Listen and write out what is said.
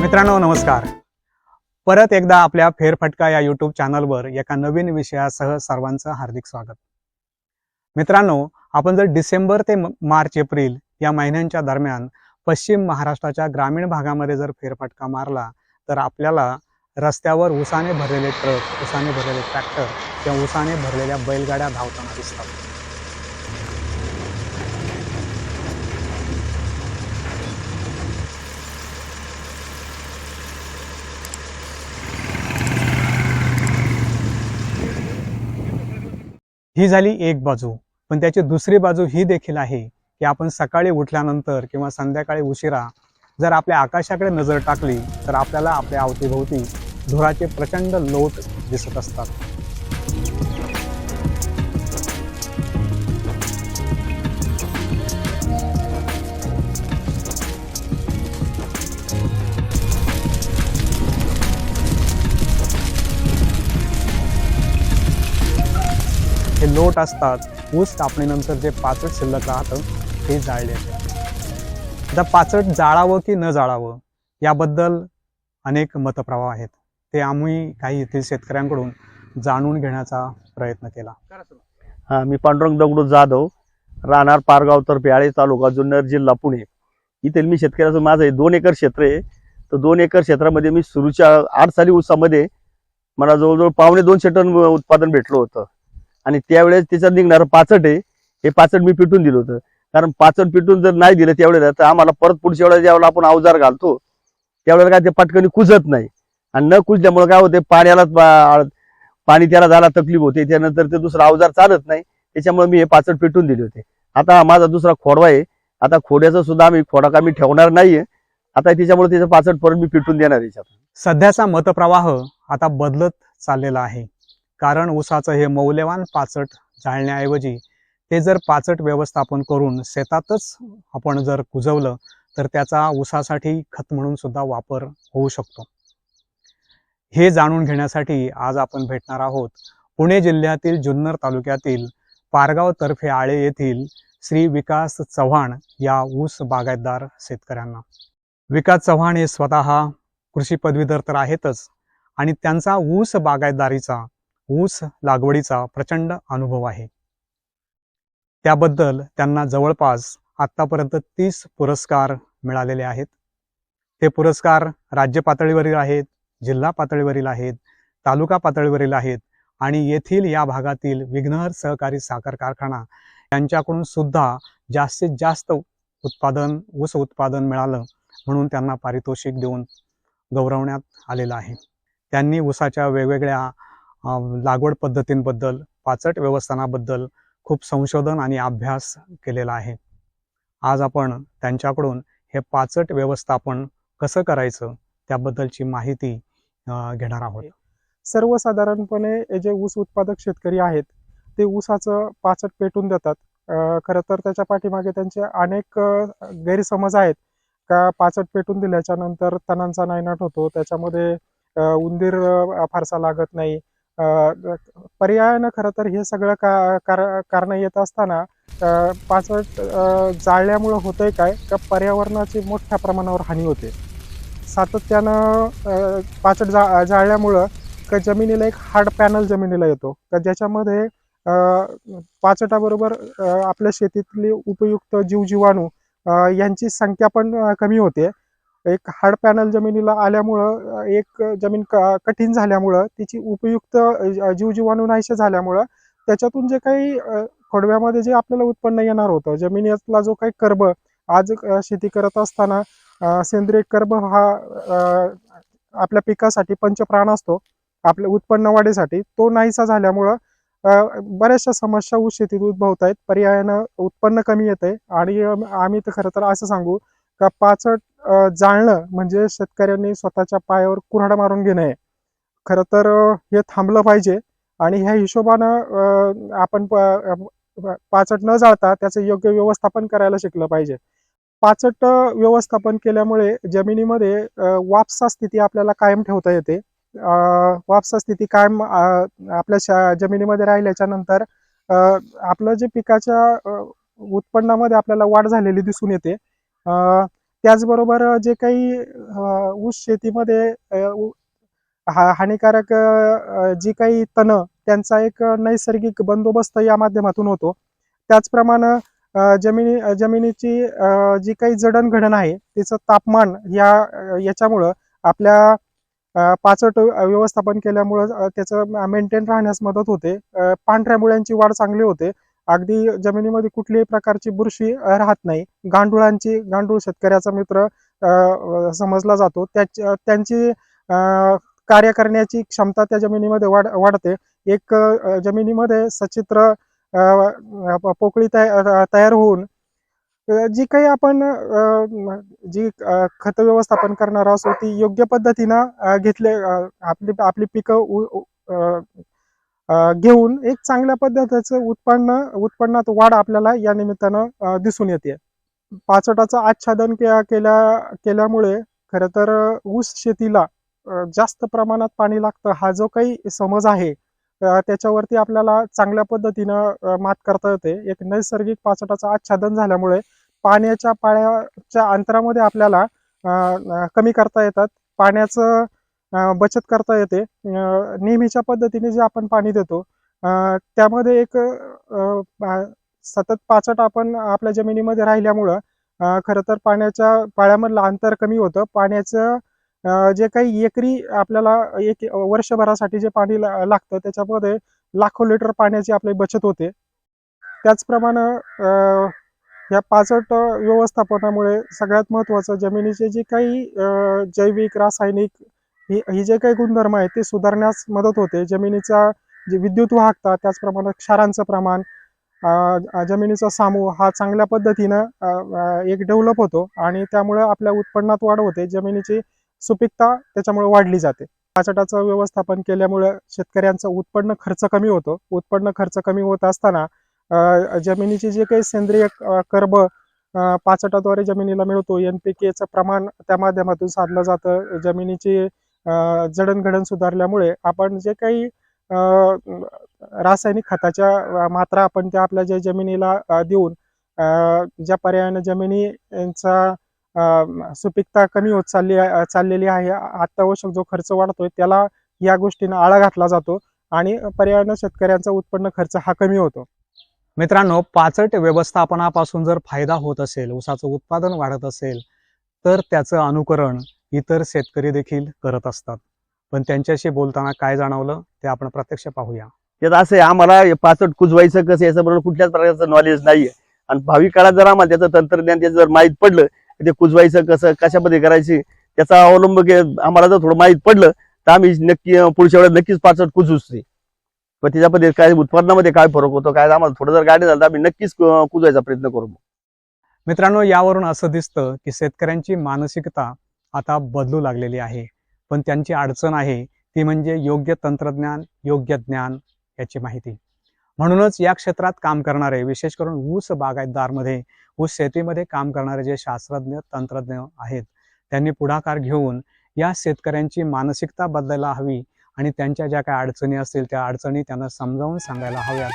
मित्रांनो नमस्कार. परत एकदा आपल्या फेरफटका या यूट्यूब चॅनलवर एका नवीन विषयासह सर्वांचं हार्दिक स्वागत. मित्रांनो आपण जर डिसेंबर ते मार्च एप्रिल या महिन्यांच्या दरम्यान पश्चिम महाराष्ट्राच्या ग्रामीण भागामध्ये जर फेरफटका मारला तर आपल्याला रस्त्यावर उसाने भरलेले ट्रक उसाने भरलेले ट्रॅक्टर किंवा उसाने भरलेल्या बैलगाड्या धावताना दिसतात. ही झाली एक बाजू. पण त्याची दुसरी बाजू ही देखील आहे की आपण सकाळी उठल्यानंतर किंवा संध्याकाळी उशिरा जर आपल्या आकाशाकडे नजर टाकली तर आपल्याला आपल्या अवतीभोवती धुराचे प्रचंड लोट दिसत असतात. हे लोट असतात ऊस कापणीनंतर जे पाचट शिल्लक राहतं ते जाळले आता पाचट जाळावं की न जाळावं याबद्दल अनेक मतप्रवाह आहेत. ते आम्ही काही येथील शेतकऱ्यांकडून जाणून घेण्याचा प्रयत्न केला. हा मी पांडुरंग दगडू जाधव राहणार पारगाव तर प्याळे तालुका जुन्नर जिल्हा पुणे. इथे मी शेतकऱ्याचं माझं आहे दोन एकर क्षेत्र आहे. तर दोन एकर क्षेत्रामध्ये मी सुरूच्या आठ साली ऊसामध्ये मला जवळजवळ पावणे दोनशे टन उत्पादन भेटलं होतं. आणि त्यावेळेस त्याच्यात निघणारं पाचट आहे हे पाचट मी पिटून दिलं होतं. कारण पाचट पिटून जर नाही दिलं त्यावेळेला तर आम्हाला परत पुढच्या वेळेला ज्यावेळेला आपण अवजार घालतो त्यावेळेला काय ते पटकनी कुजत नाही. आणि न कुजल्यामुळे काय होते पाण्याला पाणी त्याला झाला तकलीफ होते त्यानंतर ते दुसरा अवजार चालत नाही त्याच्यामुळे मी हे पाचट पेटून दिले होते. आता माझा दुसरा खोडवा आहे आता खोड्याचा सुद्धा आम्ही खोडा का मी ठेवणार नाहीये आता त्याच्यामुळे त्याचं पाचट परत मी पिटून देणार याच्यात सध्याचा मतप्रवाह आता बदलत चाललेला आहे. कारण ऊसाचं हे मौल्यवान पाचट जाळण्याऐवजी ते जर पाचट व्यवस्थापन करून शेतातच आपण जर कुजवलं तर त्याचा ऊसासाठी खत म्हणून सुद्धा वापर होऊ शकतो. हे जाणून घेण्यासाठी आज आपण भेटणार आहोत पुणे जिल्ह्यातील जुन्नर तालुक्यातील पारगाव तर्फे आळे येथील श्री विकास चव्हाण या ऊस बागायतदार शेतकऱ्यांना. विकास चव्हाण हे स्वतः कृषी पदवीधर तर आहेतच आणि त्यांचा ऊस बागायतदारीचा ऊस लागवडीचा प्रचंड अनुभव आहे. त्याबद्दल त्यांना जवळपास आत्तापर्यंत तीस पुरस्कार मिळालेले आहेत. ते पुरस्कार राज्य पातळीवरील आहेत जिल्हा पातळीवरील आहेत तालुका पातळीवरील आहेत आणि येथील या भागातील विघ्नहर सहकारी साखर कारखाना यांच्याकडून सुद्धा जास्तीत जास्त उत्पादन ऊस उत्पादन मिळालं म्हणून त्यांना पारितोषिक देऊन गौरवण्यात आलेलं आहे. त्यांनी ऊसाच्या वेगवेगळ्या लागवड पद्धतींबद्दल पाचट व्यवस्थानाबद्दल खूप संशोधन आणि अभ्यास केलेला आहे. आज आपण त्यांच्याकडून हे पाचट व्यवस्थापन कसं करायचं त्याबद्दलची माहिती घेणार आहोत. सर्वसाधारणपणे जे ऊस उत्पादक शेतकरी आहेत ते ऊसाचं पाचट पेटून देतात. खरं तर त्याच्या पाठीमागे त्यांचे अनेक गैरसमज आहेत. का पाचट पेटून दिल्याच्या नंतर तणांचा नायनाट होतो त्याच्यामध्ये उंदीर फारसा लागत नाही. पर्यायानं खरं तर हे सगळं का कार कारणं येत असताना अं, पाचट जाळल्यामुळं होतंय काय? का पर्यावरणाची मोठ्या प्रमाणावर हानी होते. सातत्यानं पाचट जा जाळल्यामुळं का जमिनीला एक हार्ड पॅनल जमिनीला येतो. का ज्याच्यामध्ये पाचटाबरोबर आपल्या शेतीतली उपयुक्त जीवजीवाणू यांची संख्या पण कमी होते. एक हार्ड पॅनल जमिनीला आल्यामुळं एक जमीन कठीण झाल्यामुळं तिची उपयुक्त जीव जीवजीवाणू नाहीसे झाल्यामुळं त्याच्यातून जे काही खोडव्यामध्ये जे आपल्याला उत्पन्न येणार होतं जमिनीतला जो काही कर्ब आज शेती करत असताना सेंद्रिय कर्ब हा आपल्या पिकासाठी पंचप्राण असतो आपल्या उत्पन्न वाढीसाठी तो नाहीसा झाल्यामुळं बऱ्याचशा समस्या ऊस शेतीत उद्भवत आहेत पर्यायानं उत्पन्न कमी येत आहे आणि आम्ही तर खरं तर असं सांगू का पाचट जाळणं म्हणजे शेतकऱ्यांनी स्वतःच्या पायावर कुऱ्हाड मारून घेणं आहे. खरं तर हे थांबलं पाहिजे आणि ह्या हिशोबानं अ, आपण पाचट न जाळता त्याचं योग्य व्यवस्थापन करायला शिकलं पाहिजे. पाचट व्यवस्थापन केल्यामुळे जमिनीमध्ये वापसा स्थिती आपल्याला कायम ठेवता येते. अ, वापसा स्थिती कायम आपल्या शा जमिनीमध्ये राहिल्याच्या नंतर अ, आपलं जे पिकाच्या उत्पन्नामध्ये आपल्याला वाढ झालेली दिसून येते. त्याचबरोबर जे काही ऊस शेतीमध्ये हा हानिकारक जी काही तण त्यांचा एक नैसर्गिक बंदोबस्त या माध्यमातून होतो. त्याचप्रमाणे जमिनी जमिनीची जी काही जडणघडण आहे तिचं तापमान या याच्यामुळं आपल्या पाचट व्यवस्थापन केल्यामुळं त्याचं मेंटेन राहण्यास मदत होते. पांढऱ्या मुळ्यांची वाढ चांगली होते. अगदी जमिनीमध्ये कुठल्याही प्रकारची बुरशी राहत नाही. गांडुळांची गांडूळ शेतकऱ्याचा मित्र समजला जातो. त्याची त्यांची अ, कार्य करण्याची क्षमता त्या जमिनीमध्ये वाढ वाढते. एक जमिनीमध्ये सचित्र पोकळी तयार होऊन जी काही आपण जी खत व्यवस्थापन करणार असो ती योग्य पद्धतीनं घेतले आपली आपली पिकं उ- अ, घेऊन एक चांगल्या पद्धतीचं उत्पन्न उत्पन्नात वाढ आपल्याला या निमित्तानं दिसून येते. पाचोटाचं आच्छादन के- केल्या केल्यामुळे खरं तर ऊस शेतीला जास्त प्रमाणात पाणी लागतं हा जो काही समज आहे त्याच्यावरती आपल्याला चांगल्या पद्धतीनं मात करता येते. एक नैसर्गिक पाचोटाचं आच्छादन झाल्यामुळे पाण्याच्या पाण्याच्या अंतरामध्ये आपल्याला कमी करता येतात. पाण्याचं बचत करता येते. नेहमीच्या पद्धतीने जे आपण पाणी देतो त्यामध्ये एक सतत पाचट आपण आपल्या जमिनीमध्ये राहिल्यामुळं खरं तर पाण्याच्या पाळ्यामधलं अंतर कमी होतं. पाण्याचं जे काही एकरी आपल्याला एक वर्षभरासाठी जे पाणी लागतं त्याच्यामध्ये लाखो लिटर पाण्याची आपली बचत होते. त्याचप्रमाणे अ, या पाचट व्यवस्थापनामुळे सगळ्यात महत्त्वाचं जमिनीचे जे काही जैविक रासायनिक ही ही जे काही गुणधर्म आहेत ते सुधारण्यास मदत होते. जमिनीचा जे विद्युत वाहकता त्याचप्रमाणे क्षारांचं प्रमाण जमिनीचा सामू हा चांगल्या पद्धतीनं एक डेव्हलप होतो आणि त्यामुळे आपल्या उत्पन्नात वाढ होते. जमिनीची सुपीकता त्याच्यामुळे वाढली जाते. पाचटाचं व्यवस्थापन केल्यामुळे शेतकऱ्यांचं उत्पन्न खर्च कमी होतो. उत्पन्न खर्च कमी होत असताना जमिनीचे जमिनीची जे काही सेंद्रिय कर्ब पाचटाद्वारे जमिनीला मिळतो. एन पी केचं प्रमाण त्या माध्यमातून साधलं जातं. जमिनीची जडणघडण सुधारल्यामुळे आपण जे काही रासायनिक खताच्या मात्रा आपण त्या आपल्या ज्या जमिनीला देऊन ज्या पर्यायाने जमिनीचा अ, सुपीकता कमी होत चालली चाललेली आहे अत्यावश्यक जो खर्च वाढतोय त्याला या गोष्टीनं आळा घातला जातो आणि पर्यायानं शेतकऱ्यांचा उत्पन्न खर्च हा कमी होतो. मित्रांनो पाचट व्यवस्थापनापासून जर फायदा होत असेल ऊसाचं उत्पादन वाढत असेल तर त्याचं अनुकरण इतर शेतकरी देखील करत असतात. पण त्यांच्याशी बोलताना काय जाणवलं ते आपण प्रत्यक्ष पाहूया. त्यात असं आहे आम्हाला पाचट कुजवायचं कसं याचं बरोबर कुठल्याच प्रकारचं नॉलेज नाहीये. आणि भावी काळात जर आम्हाला त्याचं तंत्रज्ञान त्याचं जर माहीत पडलं ते कुजवायचं कसं कशामध्ये करायचे त्याचा अवलंब आम्हाला जर थोडं माहीत पडलं तर आम्ही नक्की पुढच्या वेळेस नक्कीच पाचट कुजूच ते पण त्याच्यामध्ये काय उत्पन्नामध्ये काय फरक होतो काय आम्हाला थोडं जर गाडी झालं तर आम्ही नक्कीच कुजवायचा प्रयत्न करू मित्रांनो यावरून असं दिसतं की शेतकऱ्यांची मानसिकता आता बदलू लागलेली आहे. पण त्यांची अडचण आहे ती म्हणजे योग्य तंत्रज्ञान योग्य ज्ञान याची माहिती. म्हणूनच या क्षेत्रात काम करणारे विशेष करून ऊस बागायतदारमध्ये ऊस शेतीमध्ये काम करणारे जे शास्त्रज्ञ तंत्रज्ञ आहेत त्यांनी पुढाकार घेऊन या शेतकऱ्यांची मानसिकता बदलायला हवी आणि त्यांच्या ज्या काही अडचणी असतील त्या अडचणी त्यांना समजावून सांगायला हव्यात.